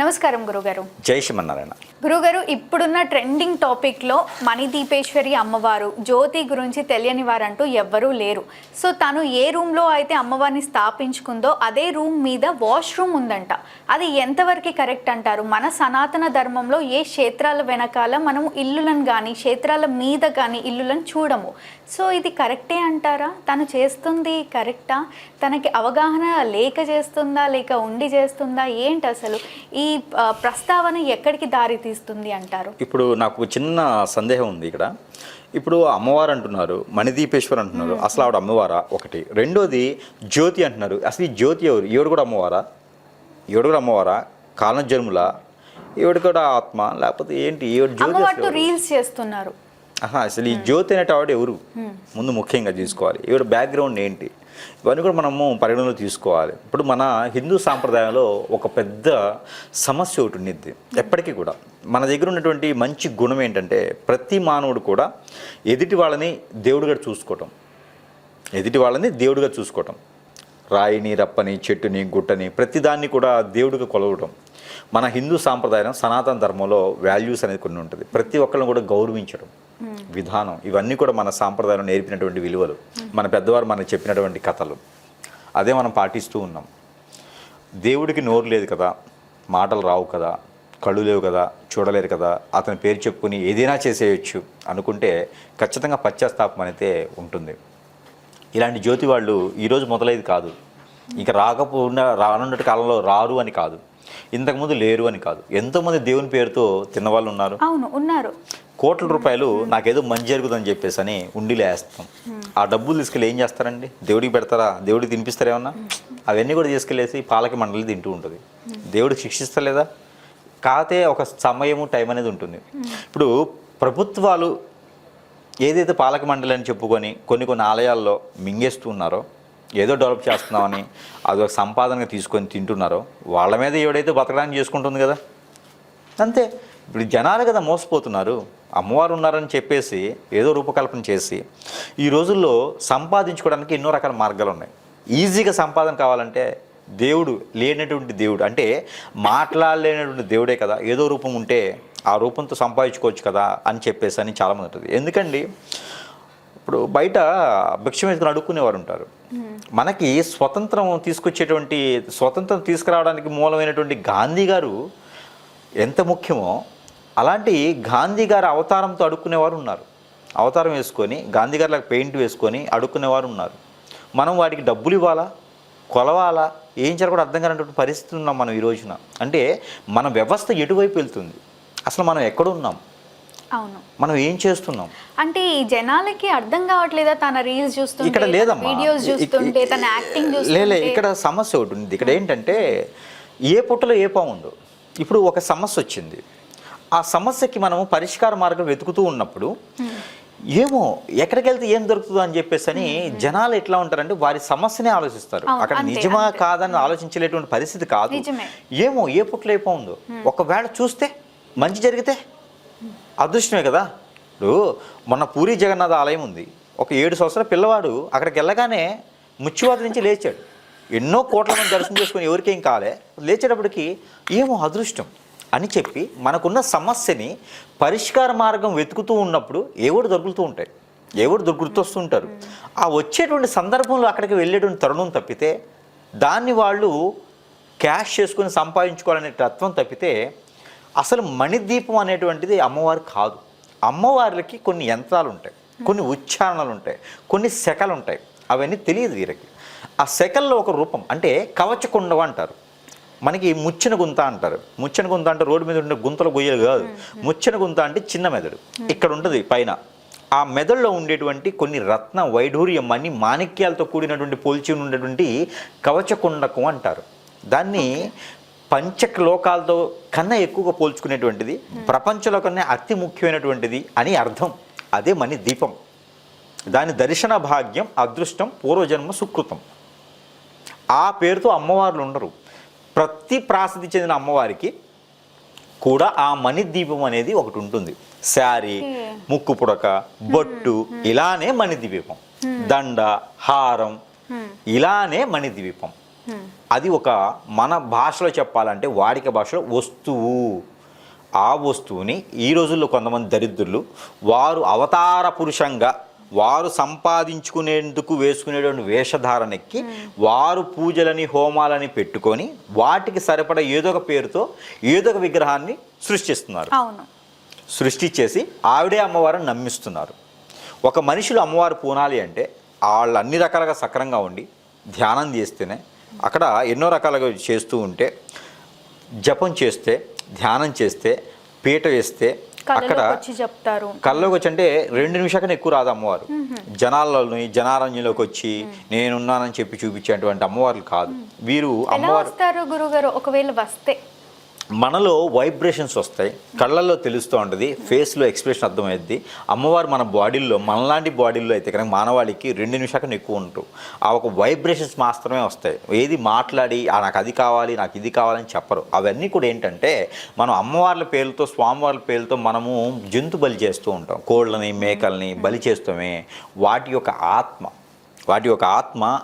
నమస్కారం గురుగారు. జై శ్రీమన్నారాయణ. గురుగారు ఇప్పుడున్న ట్రెండింగ్ టాపిక్లో మణిదీపేశ్వరి అమ్మవారు జ్యోతి గురించి తెలియని వారంటూ ఎవ్వరూ లేరు. సో తను ఏ రూమ్లో అయితే అమ్మవారిని స్థాపించుకుందో అదే రూమ్ మీద వాష్రూమ్ ఉందంట. అది ఎంతవరకు కరెక్ట్ అంటారు? మన సనాతన ధర్మంలో ఏ క్షేత్రాల వెనకాల మనం ఇల్లులను కానీ క్షేత్రాల మీద కానీ ఇల్లులను చూడము. సో ఇది కరెక్టే అంటారా? తను చేస్తుంది కరెక్టా? తనకి అవగాహన లేక చేస్తుందా లేక ఉండి చేస్తుందా? ఏంటి అసలు ఈ ప్రస్తావన ఎక్కడికి దారి తీస్తుంది అంటారు? ఇప్పుడు నాకు చిన్న సందేహం ఉంది ఇక్కడ. ఇప్పుడు అమ్మవారు అంటున్నారు మణిదీపేశ్వర్ అంటున్నారు అసలు ఆవిడ అమ్మవారా? ఒకటి. రెండోది జ్యోతి అంటున్నారు. అసలు ఈ జ్యోతి ఎవరు? ఈవిడ కూడా అమ్మవారా? ఈవిడ కూడా అమ్మవారా? కాలం జన్ముల? ఈవిడ కూడా ఆత్మ? లేకపోతే ఏంటి? ఈవిడ జ్యోతి? రీల్స్ చేస్తున్నారు. అసలు ఈ జ్యోతి అనేటి ఆవిడ ఎవరు ముందు ముఖ్యంగా తీసుకోవాలి ఈవిడ బ్యాక్గ్రౌండ్ ఏంటి? ఇవన్నీ కూడా మనము పరిగణలో తీసుకోవాలి. ఇప్పుడు మన హిందూ సాంప్రదాయంలో ఒక పెద్ద సమస్య ఒకటి ఉండిద్ది. ఎప్పటికీ కూడా మన దగ్గర ఉన్నటువంటి మంచి గుణం ఏంటంటే ప్రతి మానవుడు కూడా ఎదుటి వాళ్ళని దేవుడిగా చూసుకోవటం. ఎదుటి వాళ్ళని దేవుడిగా చూసుకోవటం. రాయిని రప్పని చెట్టుని గుట్టని ప్రతిదాన్ని కూడా దేవుడిగా కొలవటం. మన హిందూ సాంప్రదాయం సనాతన ధర్మంలో వాల్యూస్ అనేది కొన్ని ఉంటుంది. ప్రతి ఒక్కరిని కూడా గౌరవించడం విధానం ఇవన్నీ కూడా మన సాంప్రదాయం నేర్పినటువంటి విలువలు. మన పెద్దవారు మనకు చెప్పినటువంటి కథలు. అదే మనం పాటిస్తూ ఉన్నాం. దేవుడికి నోరు లేదు కదా మాటలు రావు కదా కళ్ళు లేవు కదా చూడలేరు కదా అతని పేరు చెప్పుకుని ఏదైనా చేసేయచ్చు అనుకుంటే ఖచ్చితంగా పశ్చాత్తాపం అయితే ఉంటుంది. ఇలాంటి జ్యోతి వాళ్ళు ఈరోజు మొదలైది కాదు. ఇంకా రాకపోకుండా రానున్నటి కాలంలో రారు అని కాదు. ఇంతకుముందు లేరు అని కాదు. ఎంతోమంది దేవుని పేరుతో తిన్నవాళ్ళు ఉన్నారు. అవును ఉన్నారు. కోట్ల రూపాయలు నాకేదో మంచి జరుగుతుందని చెప్పేసి అని ఉండిలో వేస్తాం. ఆ డబ్బులు తీసుకెళ్ళి ఏం చేస్తారండి? దేవుడికి పెడతారా? దేవుడికి తినిపిస్తారా ఏమన్నా? అవన్నీ కూడా తీసుకెళ్ళేసి పాలకి మండలి తింటూ ఉంటుంది. దేవుడికి శిక్షిస్తలేదా? కాకపోతే ఒక సమయము టైం అనేది ఉంటుంది. ఇప్పుడు ప్రభుత్వాలు ఏదైతే పాలక మండలి అని చెప్పుకొని కొన్ని కొన్ని ఆలయాల్లో మింగేస్తూ ఉన్నారో ఏదో డెవలప్ చేస్తున్నామని అది ఒక సంపాదనగా తీసుకొని తింటున్నారో వాళ్ళ మీద ఎవడైతే బతకడానికి చేసుకుంటుంది కదా. అంతే. ఇప్పుడు జనాలు కదా మోసపోతున్నారు. అమ్మవారు ఉన్నారని చెప్పేసి ఏదో రూపకల్పన చేసి ఈ రోజుల్లో సంపాదించుకోవడానికి ఎన్నో రకాల మార్గాలు ఉన్నాయి. ఈజీగా సంపాదన కావాలంటే దేవుడు లేనటువంటి దేవుడు అంటే మాట్లాడలేనటువంటి దేవుడే కదా. ఏదో రూపం ఉంటే ఆ రూపంతో సంపాదించుకోవచ్చు కదా అని చెప్పేసి అని చాలామంది ఉంటుంది ఎందుకండి? ఇప్పుడు బయట భిక్షం వేసుకుని అడుక్కునేవారు ఉంటారు. మనకి స్వతంత్రం తీసుకొచ్చేటువంటి స్వతంత్రం తీసుకురావడానికి మూలమైనటువంటి గాంధీ గారు ఎంత ముఖ్యమో అలాంటి గాంధీ గారి అవతారంతో అడుక్కునేవారు ఉన్నారు. అవతారం వేసుకొని గాంధీ గారిలాగా పెయింట్ వేసుకొని అడుక్కునేవారు ఉన్నారు. మనం వాటికి డబ్బులు ఇవ్వాలా? కొలవాలా? ఏం చేయాలి కూడా అర్థం కానటువంటి పరిస్థితి ఉన్నాం మనం ఈ రోజున. అంటే మన వ్యవస్థ ఎటువైపు వెళ్తుంది? అసలు మనం ఎక్కడున్నాం అవును. మనం ఏం చేస్తున్నాం? అంటే ఈ జనాలకి అర్థం కావట్లేదా? తన రీల్స్ చూస్తుంటే ఇక్కడ లేదమ్మా. వీడియోస్ చూస్తుంటే తన యాక్టింగ్ చూస్తుంటే. ఇక్కడ సమస్య ఒకటి ఉంది. ఇక్కడ ఏంటంటే ఏ పుట్టలో ఏ ఉందో. ఇప్పుడు ఒక సమస్య వచ్చింది. ఆ సమస్యకి మనము పరిష్కార మార్గం వెతుకుతూ ఉన్నప్పుడు ఏమో ఎక్కడికి వెళ్తే ఏం దొరుకుతుందో అని చెప్పేసి అని జనాలు ఎట్లా ఉంటారంటే వారి సమస్యనే ఆలోచిస్తారు. అక్కడ నిజమా. కాదని ఆలోచించలేటువంటి పరిస్థితి కాదు. ఏమో ఏ పాము ఉందో. ఒకవేళ చూస్తే మంచి జరిగితే అదృష్టమే కదా? ఇప్పుడు మొన్న పూరి జగన్నాథ ఆలయం ఉంది. ఒక ఏడు సంవత్సరాల పిల్లవాడు అక్కడికి వెళ్ళగానే ముచ్చివాత నుంచి లేచాడు. ఎన్నో కోట్ల మంది దర్శనం చేసుకుని ఎవరికేం కాలే. లేచేటప్పటికి ఏమో అదృష్టం అని చెప్పి మనకున్న సమస్యని పరిష్కార మార్గం వెతుకుతూ ఉన్నప్పుడు ఏవోడు దొరుకుతూ ఉంటాయి. ఏవోడు దొ- గుర్తొస్తుంటారు. ఆ వచ్చేటువంటి సందర్భంలో అక్కడికి వెళ్ళేటువంటి తరుణం తప్పితే దాన్ని వాళ్ళు క్యాష్ చేసుకుని సంపాదించుకోవాలనే తత్వం తప్పితే అసలు మణిదీపం అనేటువంటిది అమ్మవారు కాదు. అమ్మవార్లకి కొన్ని యంత్రాలు ఉంటాయి కొన్ని ఉచ్చారణలు ఉంటాయి కొన్ని శకలు ఉంటాయి అవన్నీ తెలియదు వీరికి ఆ శకల్లో ఒక రూపం అంటే కవచకుండవ అంటారు. మనకి ముచ్చిన గుంత అంటారు. ముచ్చిన గుంత అంటే రోడ్డు మీద ఉండే గుంతల గొయ్యలు కాదు. ముచ్చిన గుంత అంటే చిన్న మెదడు. ఇక్కడ ఉంటుంది పైన. ఆ మెదడులో ఉండేటువంటి కొన్ని రత్న వైఢూర్యం అని మాణిక్యాలతో కూడినటువంటి పోల్చి ఉన్నటువంటి కవచకుండకం అంటారు. దాన్ని పంచలోకాలతో కన్నా ఎక్కువగా పోల్చుకునేటువంటిది ప్రపంచంలో కన్నా అతి ముఖ్యమైనటువంటిది అని అర్థం. అదే మణి దీపం. దాని దర్శన భాగ్యం అదృష్టం పూర్వజన్మ సుకృతం. ఆ పేరుతో అమ్మవార్లు ఉండరు. ప్రతి ప్రాసిద్ధి చెందిన అమ్మవారికి కూడా ఆ మణి దీపం అనేది ఒకటి ఉంటుంది. శారీ. ముక్కు పుడక బొట్టు ఇలానే మణి దీపం. దండ హారం ఇలానే మణి దీపం. అది ఒక మన భాషలో చెప్పాలంటే వాడిక భాషలో వస్తువు. ఆ వస్తువుని ఈ రోజుల్లో కొంతమంది దరిద్రులు వారు అవతార పురుషంగా వారు సంపాదించుకునేందుకు వేసుకునేటువంటి వేషధారణకి వారు పూజలని హోమాలని పెట్టుకొని వాటికి సరిపడ ఏదో ఒక పేరుతో ఏదో ఒక విగ్రహాన్ని సృష్టిస్తున్నారు. సృష్టించేసి ఆవిడే అమ్మవారిని నమ్మిస్తున్నారు. ఒక మనుషులు అమ్మవారు పూనాలి అంటే వాళ్ళు అన్ని రకాలుగా సక్రంగా ఉండి ధ్యానం చేస్తేనే అక్కడ ఎన్నో రకాలుగా చేస్తూ ఉంటే జపం చేస్తే ధ్యానం చేస్తే పీట వేస్తే అక్కడ చెప్తారు కల్లోకి వచ్చి అంటే రెండు నిమిషాలకన్నా ఎక్కువ రాదు అమ్మవారు. జనాల్లోని జనారణ్యంలోకి వచ్చి నేనున్నానని చెప్పి చూపించేటువంటి అమ్మవార్లు కాదు. వీరు అమ్మవారు వస్తారు గురుగారు ఒకవేళ వస్తే. మనలో వైబ్రేషన్స్ వస్తాయి. కళ్ళల్లో తెలుస్తూ ఉంటుంది. ఫేస్లో ఎక్స్ప్రెషన్ అర్థమైద్ది అమ్మవారు మన బాడీల్లో మనలాంటి బాడీల్లో అయితే కనుక మానవాళికి రెండు నిమిషాలు ఎక్కువ ఉంటారు ఆ ఒక వైబ్రేషన్స్ మాత్రమే వస్తాయి. ఏది మాట్లాడి నాకు అది కావాలి నాకు ఇది కావాలని చెప్పరు. అవన్నీ కూడా ఏంటంటే మనం అమ్మవార్ల పేర్లతో స్వామివార్ల పేర్లతో మనము జంతు బలి చేస్తూ ఉంటాం. కోళ్ళని మేకల్ని బలి చేస్తామే. వాటి యొక్క ఆత్మ వాటి యొక్క ఆత్మ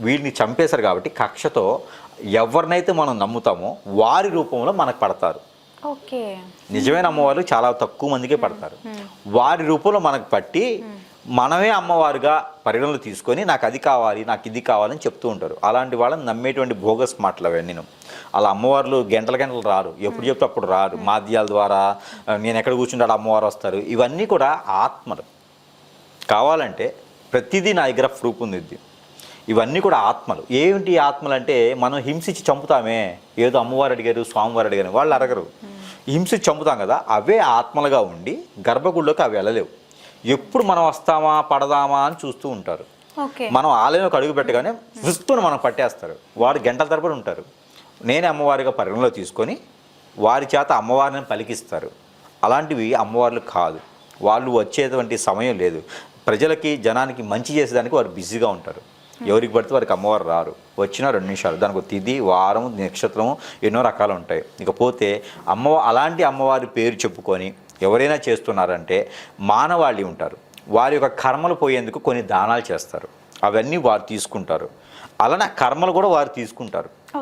వీళ్ళని చంపేశారు కాబట్టి కక్షతో ఎవరినైతే మనం నమ్ముతామో వారి రూపంలో మనకు పడతారు. ఓకే. నిజమైన అమ్మవారు చాలా తక్కువ మందికే పడతారు. వారి రూపంలో మనకు పట్టి మనమే అమ్మవారుగా పరిగణలు తీసుకొని నాకు అది కావాలి నాకు ఇది కావాలని చెప్తూ ఉంటారు. అలాంటి వాళ్ళని నమ్మేటువంటి భోగస్ మాటలు అవన్నీ అలా అమ్మవార్లు గంటల గంటలు రారు. ఎప్పుడు చెప్తే అప్పుడు రారు. మాధ్యాల ద్వారా నేను ఎక్కడ కూర్చుంటాడు అమ్మవారు వస్తారు. ఇవన్నీ కూడా ఆత్మలు. కావాలంటే ప్రతిదీ నా దగ్గర ప్రూఫ్ ఉంది. ఇవన్నీ కూడా ఆత్మలు. ఏమిటి ఈ ఆత్మలు అంటే మనం హింసించి చంపుతామే. ఏదో అమ్మవారు అడిగారు స్వామివారు అడిగారు వాళ్ళు అడగరు హింసించి చంపుతాం కదా అవే ఆత్మలుగా ఉండి గర్భగుడిలోకి అవి వెళ్ళలేవు. ఎప్పుడు మనం వస్తామా పడదామా అని చూస్తూ ఉంటారు. మనం ఆలయంలోకి అడుగు పెట్టగానే విస్తుని మనం పట్టేస్తారు. వారు గంటల తరబడి ఉంటారు. నేనే అమ్మవారిగా పరిగణలో తీసుకొని వారి చేత అమ్మవారిని పలికిస్తారు. అలాంటివి అమ్మవార్లు కాదు. వాళ్ళు వచ్చేటువంటి సమయం లేదు. ప్రజలకి జనానికి మంచి చేసేదానికి వారు బిజీగా ఉంటారు. ఎవరికి పడితే వారికి అమ్మవారు రారు. వచ్చిన రెండు నిమిషాలు. దానికి తిథి వారం నక్షత్రము ఎన్నో రకాలు ఉంటాయి. ఇకపోతే అమ్మ అలాంటి అమ్మవారి పేరు చెప్పుకొని ఎవరైనా చేస్తున్నారంటే మానవాళి ఉంటారు. వారి యొక్క కర్మలు పోయేందుకు కొన్ని దానాలు చేస్తారు. అవన్నీ వారు తీసుకుంటారు. అలానే కర్మలు కూడా వారు తీసుకుంటారు.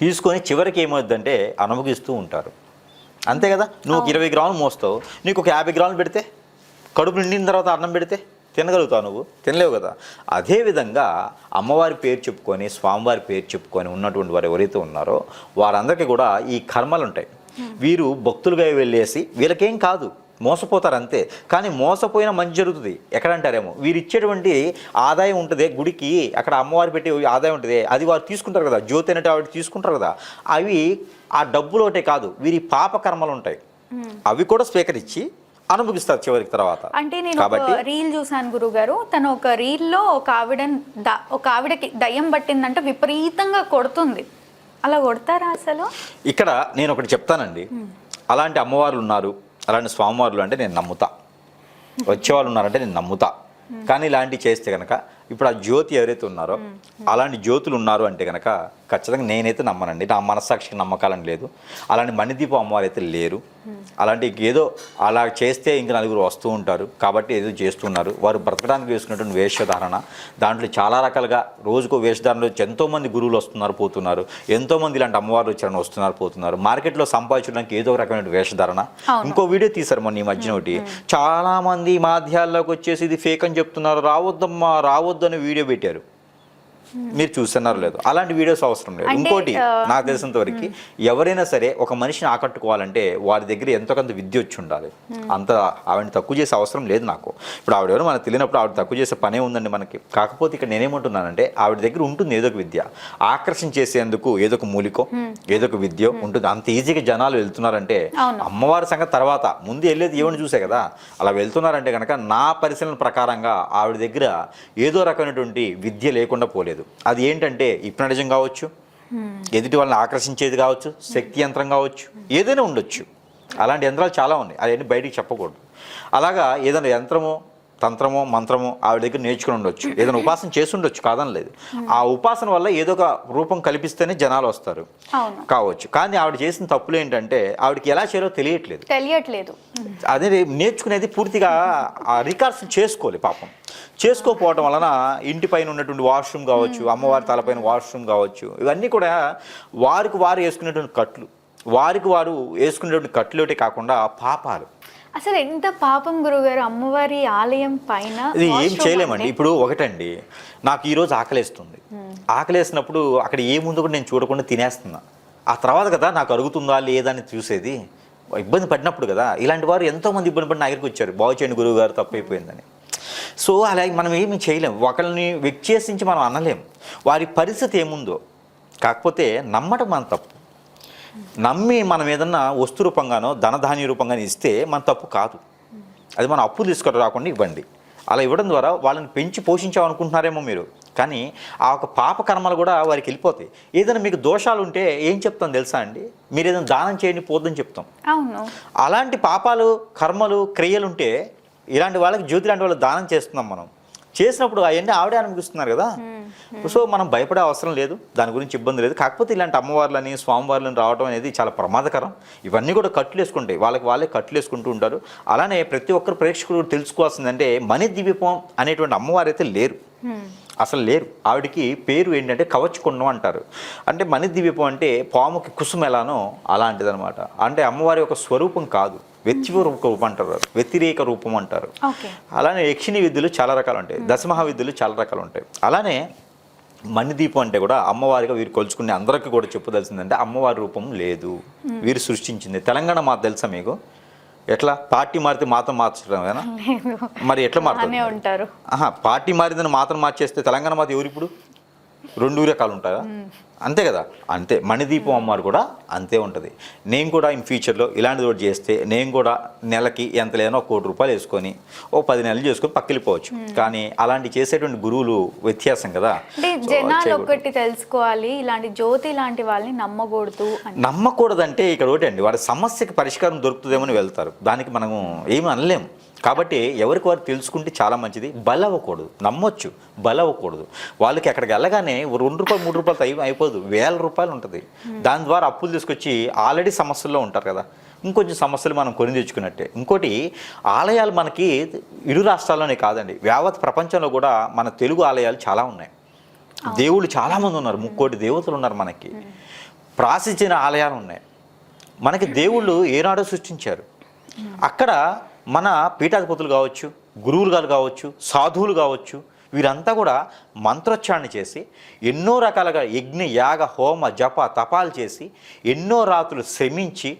తీసుకొని చివరికి ఏమవుద్దంటే అనుభవిస్తూ ఉంటారు. అంతే కదా? నువ్వు ఇరవై గ్రాములు మోస్తావు. నీకు ఒక యాభై గ్రాములు పెడితే కడుపు నిండిన తర్వాత అన్నం పెడితే? తినగలుగుతావు నువ్వు? తినలేవు కదా. అదేవిధంగా అమ్మవారి పేరు చెప్పుకొని స్వామివారి పేరు చెప్పుకొని ఉన్నటువంటి వారు ఎవరైతే ఉన్నారో వారందరికీ కూడా ఈ కర్మలు ఉంటాయి వీరు భక్తులుగా వెళ్ళేసి వీళ్ళకేం కాదు మోసపోతారు అంతే కానీ మోసపోయిన మంచి జరుగుతుంది. ఎక్కడంటారేమో? వీరు ఇచ్చేటువంటి ఆదాయం ఉంటుంది గుడికి అక్కడ అమ్మవారు పెట్టి ఆదాయం ఉంటుంది. అది వారు తీసుకుంటారు కదా జ్యోతి అనేటి ఆవిడ తీసుకుంటారు కదా. అవి ఆ డబ్బులు ఒకటే కాదు వీరి పాప కర్మలు ఉంటాయి అవి కూడా స్వీకరించి అనుభవిస్తారు చివరికి తర్వాత. అంటే నేను రీల్ చూసాను గురుగారు. తను ఒక రీల్లో ఒక ఆవిడ ఒక ఆవిడకి దయ్యం పట్టిందంటే విపరీతంగా కొడుతుంది. అలా కొడతారా అసలు? ఇక్కడ నేను ఒకటి చెప్తానండి. అలాంటి అమ్మవార్లు ఉన్నారు. అలాంటి స్వామివార్లు అంటే నేను నమ్ముతా. వచ్చేవాళ్ళు ఉన్నారంటే నేను నమ్ముతా. కానీ ఇలాంటివి చేస్తే కనుక ఇప్పుడు ఆ జ్యోతి ఎవరైతే ఉన్నారో అలాంటి జ్యోతులు ఉన్నారు అంటే కనుక ఖచ్చితంగా నేనైతే నమ్మనండి. నా మనస్సాక్షికి నమ్మకాలని లేదు. అలాంటి మణిదీపం అమ్మవారు అయితే లేరు అలాంటి ఏదో అలా చేస్తే ఇంక నలుగురు వస్తూ ఉంటారు. కాబట్టి ఏదో చేస్తున్నారు. వారు బ్రతకడానికి వేసుకున్నటువంటి వేషధారణ. దాంట్లో చాలా రకాలుగా రోజుకో వేషధారణలో ఎంతోమంది గురువులు వస్తున్నారు పోతున్నారు. ఎంతోమంది ఇలాంటి అమ్మవార్లు వచ్చారని వస్తున్నారు పోతున్నారు. మార్కెట్లో సంపాదించడానికి ఏదో రకమైన వేషధారణ. ఇంకో వీడియో తీశారు మొన్న ఈ మధ్యన ఒకటి. చాలా మంది మాధ్యాల్లోకి వచ్చేసి ఇది ఫేక్ అని చెప్తున్నారు. రావద్దమ్మా రావద్దు రావద్దని వీడియో పెట్టారు. మీరు చూస్తున్నారు లేదు. అలాంటి వీడియోస్ అవసరం లేదు. ఇంకోటి నాకు తెలిసినంత వరకు ఎవరైనా సరే ఒక మనిషిని ఆకట్టుకోవాలంటే వారి దగ్గర ఎంతో కొంత విద్య వచ్చి ఉండాలి. అంత ఆవిడని తక్కువ చేసే అవసరం లేదు నాకు. ఇప్పుడు ఆవిడ ఎవరు మనకు తెలియనప్పుడు ఆవిడ తక్కువ చేసే పనే ఉందండి మనకి. కాకపోతే ఇక్కడ నేనేమంటున్నానంటే ఆవిడ దగ్గర ఉంటుంది ఏదో ఒక విద్య. ఆకర్షించేసేందుకు ఏదో ఒక మూలికో ఏదో ఒక విద్య ఉంటుంది. అంత ఈజీగా జనాలు వెళ్తున్నారంటే. అమ్మవారి సంగతి తర్వాత. ముందు వెళ్ళేది ఏమని చూసే కదా. అలా వెళ్తున్నారంటే కనుక నా పరిశీలన ప్రకారంగా ఆవిడ దగ్గర ఏదో రకమైనటువంటి విద్య లేకుండా పోలేదు. అది ఏంటంటే ఇప్నటిజం కావచ్చు ఎదుటి వాళ్ళని ఆకర్షించేది కావచ్చు శక్తి యంత్రం కావచ్చు ఏదైనా ఉండొచ్చు. అలాంటి యంత్రాలు చాలా ఉన్నాయి. అవన్నీ బయటికి చెప్పకూడదు. అలాగా ఏదైనా యంత్రము తంత్రమో మంత్రమో ఆవిడ దగ్గర నేర్చుకుని ఉండొచ్చు. ఏదైనా ఉపాసన చేసి ఉండొచ్చు కాదనలేదు. ఆ ఉపాసన వల్ల ఏదో ఒక రూపం కల్పిస్తేనే జనాలు వస్తారు. కావచ్చు. కానీ ఆవిడ చేసిన తప్పులు ఏంటంటే ఆవిడకి ఎలా చేయాలో తెలియట్లేదు. తెలియట్లేదు. అదే నేర్చుకునేది పూర్తిగా ఆ రికార్డ్స్ చేసుకోవాలి పాపం. చేసుకోకపోవడం వలన ఇంటి పైన ఉన్నటువంటి వాష్రూమ్ కావచ్చు అమ్మవారి తలపైన వాష్రూమ్ కావచ్చు ఇవన్నీ కూడా వారికి వారు వేసుకునేటువంటి కట్లు. వారికి వారు వేసుకునేటువంటి కట్లు ఒకటే కాకుండా పాపాలు. అసలు ఎంత పాపం గురుగారు అమ్మవారి ఆలయం పైన ఇది ఏం చేయలేమండి. ఇప్పుడు ఒకటండి. నాకు ఈరోజు ఆకలేస్తుంది. ఆకలేసినప్పుడు అక్కడ ఏముందో కూడా నేను చూడకుండా తినేస్తున్నా. ఆ తర్వాత కదా నాకు అరుగుతుందా లేదా అని చూసేది. ఇబ్బంది పడినప్పుడు కదా. ఇలాంటి వారు ఎంతోమంది ఇబ్బంది పడి నా దగ్గరికి వచ్చారు. బాగు చేయండి గురువు గారు తప్పు అయిపోయిందని సో అలాగే మనం ఏమి చేయలేం. ఒకరిని వ్యక్తించి మనం అనలేం. వారి పరిస్థితి ఏముందో. కాకపోతే నమ్మటం మన తప్పు. నమ్మి మనం ఏదన్నా వస్తు రూపంగానో ధనధాన్య రూపంగానో ఇస్తే మన తప్పు కాదు. అది మనం అప్పు తీసుకొని రాకుండా ఇవ్వండి. అలా ఇవ్వడం ద్వారా వాళ్ళని పెంచి పోషించామనుకుంటున్నారేమో మీరు. కానీ ఆ ఒక పాప కర్మలు కూడా వారికి వెళ్ళిపోతాయి. ఏదైనా మీకు దోషాలు ఉంటే ఏం చెప్తాం తెలుసా అండి? మీరు ఏదైనా దానం చేయండి పోద్దని చెప్తాం. అలాంటి పాపాలు కర్మలు క్రియలు ఉంటే ఇలాంటి వాళ్ళకి జ్యోతి లాంటి వాళ్ళు దానం చేస్తున్నాం మనం. చేసినప్పుడు అవన్నీ ఆవిడే అనిపిస్తున్నారు కదా. సో మనం భయపడే అవసరం లేదు దాని గురించి ఇబ్బంది లేదు. కాకపోతే ఇలాంటి అమ్మవార్లని స్వామివార్లని రావడం అనేది చాలా ప్రమాదకరం. ఇవన్నీ కూడా కట్లు వేసుకుంటాయి. వాళ్ళకి వాళ్ళే కట్లు వేసుకుంటూ ఉంటారు. అలానే ప్రతి ఒక్కరు ప్రేక్షకుడు తెలుసుకోవాల్సిందంటే మణి దీపం అనేటువంటి అమ్మవారు అయితే లేరు అసలు లేరు. ఆవిడకి పేరు ఏంటంటే కవచకుండం అంటారు. అంటే మణి దీపం అంటే పాముకి కుసుమ ఎలానో అలాంటిదన్నమాట. అంటే అమ్మవారి యొక్క స్వరూపం కాదు. వ్యక్తిరూప రూపం అంటారు. వ్యతిరేక రూపం అంటారు అలానే యక్షిణి విద్యలు చాలా రకాలు ఉంటాయి దశమహా విద్యలు చాలా రకాలు ఉంటాయి అలానే మణిదీపం అంటే కూడా అమ్మవారిగా వీరు కొలుచుకునే అందరికీ కూడా చెప్పదలసిందంటే అమ్మవారి రూపం లేదు. వీరు సృష్టించింది. తెలంగాణ మాత తెలుసా మీకు? ఎట్లా? పార్టీ మారితే మాత్రం మార్చడమేనా లేదు. మరి ఎట్లా మారుతుంది పార్టీ మారిందని మాత్రం మార్చేస్తే తెలంగాణ మాత ఎవరు ఇప్పుడు? రెండు రకాలు ఉంటాయా అంతే కదా? అంతే. మణిదీపం అమ్మారు కూడా అంతే ఉంటుంది. నేను కూడా ఇన్ ఫ్యూచర్లో ఇలాంటిది ఒకటి చేస్తే నేను కూడా నెలకి ఎంత లేనో ఒక కోటి రూపాయలు వేసుకొని ఓ పది నెలలు చేసుకొని పక్కెళ్ళిపోవచ్చు. కానీ అలాంటి చేసేటువంటి గురువులు వ్యత్యాసం కదా? జనాలు. ఒకటి తెలుసుకోవాలి ఇలాంటి జ్యోతి లాంటి వాళ్ళని నమ్మకూడదు నమ్మకూడదంటే ఇక్కడ ఒకటి అండి వారి సమస్యకి పరిష్కారం దొరుకుతుందేమని వెళ్తారు. దానికి మనము ఏమి అనలేము. కాబట్టి ఎవరికి వారు తెలుసుకుంటే చాలా మంచిది. బలవ్వకూడదు నమ్మొచ్చు. బలవ్వకూడదు వాళ్ళకి అక్కడికి వెళ్ళగానే రెండు రూపాయలు మూడు రూపాయలు అయి అయిపోదు. వేల రూపాయలు ఉంటుంది. దాని ద్వారా అప్పులు తీసుకొచ్చి ఆల్రెడీ సమస్యల్లో ఉంటారు కదా. ఇంకొంచెం సమస్యలు మనం కొని తెచ్చుకున్నట్టే. ఇంకోటి ఆలయాలు మనకి ఇరు రాష్ట్రాల్లోనే కాదండి. యావత్ ప్రపంచంలో కూడా మన తెలుగు ఆలయాలు చాలా ఉన్నాయి. దేవుళ్ళు చాలామంది ఉన్నారు. ముక్కోటి దేవతలు ఉన్నారు మనకి. ప్రాచీన ఆలయాలు ఉన్నాయి. మనకి దేవుళ్ళు ఏనాడో సృష్టించారు. అక్కడ మన పీఠాధిపతులు కావచ్చు గురువులు గారు కావచ్చు సాధువులు కావచ్చు వీరంతా కూడా మంత్రోచ్చారణ చేసి ఎన్నో రకాలుగా యజ్ఞ యాగ హోమ జప తపాలు చేసి ఎన్నో రాత్రులు శ్రమించి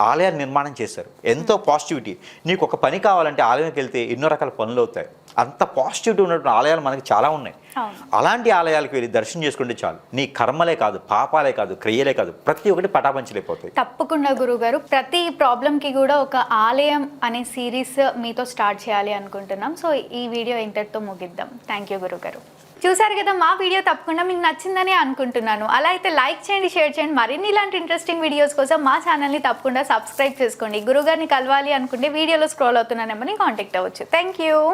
ఆలయాన్ని నిర్మాణం చేశారు. ఎంతో పాజిటివిటీ. నీకు ఒక పని కావాలంటే ఆలయానికి వెళ్తే ఎన్నో రకాల పనులు అవుతాయి. అంత పాజిటివిటీ ఉన్నటువంటి ఆలయాలు మనకి చాలా ఉన్నాయి. అలాంటి ఆలయాలకు వెళ్ళి దర్శనం చేసుకుంటే చాలు. నీ కర్మలే కాదు పాపాలే కాదు క్రియలే కాదు ప్రతి ఒక్కటి పటాపంచలైపోతాయి తప్పకుండా గురుగారు. ప్రతి ప్రాబ్లంకి కూడా ఒక ఆలయం అనే సిరీస్ మీతో స్టార్ట్ చేయాలి అనుకుంటున్నాం. సో ఈ వీడియో ఇంతటితో ముగిద్దాం. థ్యాంక్ యూ గురుగారు. చూసారు కదా మా వీడియో తప్పకుండా మీకు నచ్చిందని అనుకుంటున్నాను. అలా అయితే లైక్ చేయండి షేర్ చేయండి. మరిన్ని ఇలాంటి ఇంట్రెస్టింగ్ వీడియోస్ కోసం మా ఛానల్ని తప్పకుండా సబ్స్క్రైబ్ చేసుకోండి. గురుగారిని కలవాలి అనుకుంటే వీడియోలో స్క్రోల్ అవుతున్న నెంబర్ని కాంటాక్ట్ అవ్వచ్చు. Thank you